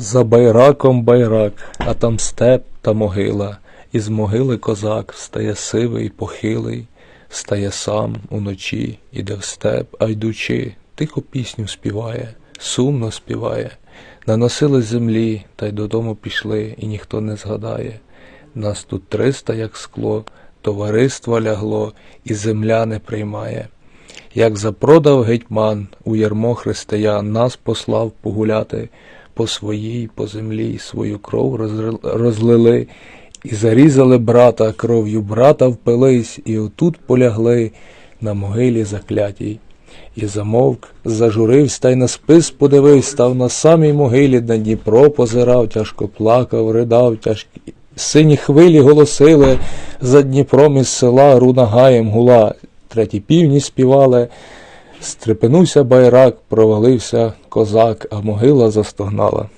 За байраком байрак, а там степ та могила. Із могили козак встає сивий похилий, встає сам уночі, іде в степ, а йдучи, тихо пісню співає, сумно співає. Наносили землі, та й додому пішли, і ніхто не згадає. Нас тут триста, як скло, товариство лягло, і земля не приймає. Як запродав гетьман у ярмо християн, нас послав погуляти по своїй, по землі, свою кров розлили, і зарізали брата, кров'ю брата впились, і отут полягли на могилі заклятій. І замовк, зажурився та й на спис подивився, став на самій могилі на Дніпро позирав, тяжко плакав, ридав, тяжкі сині хвилі голосили за Дніпром із села рунагаєм гула. Треті півні співали, стрепенувся байрак, провалився козак, а могила застогнала.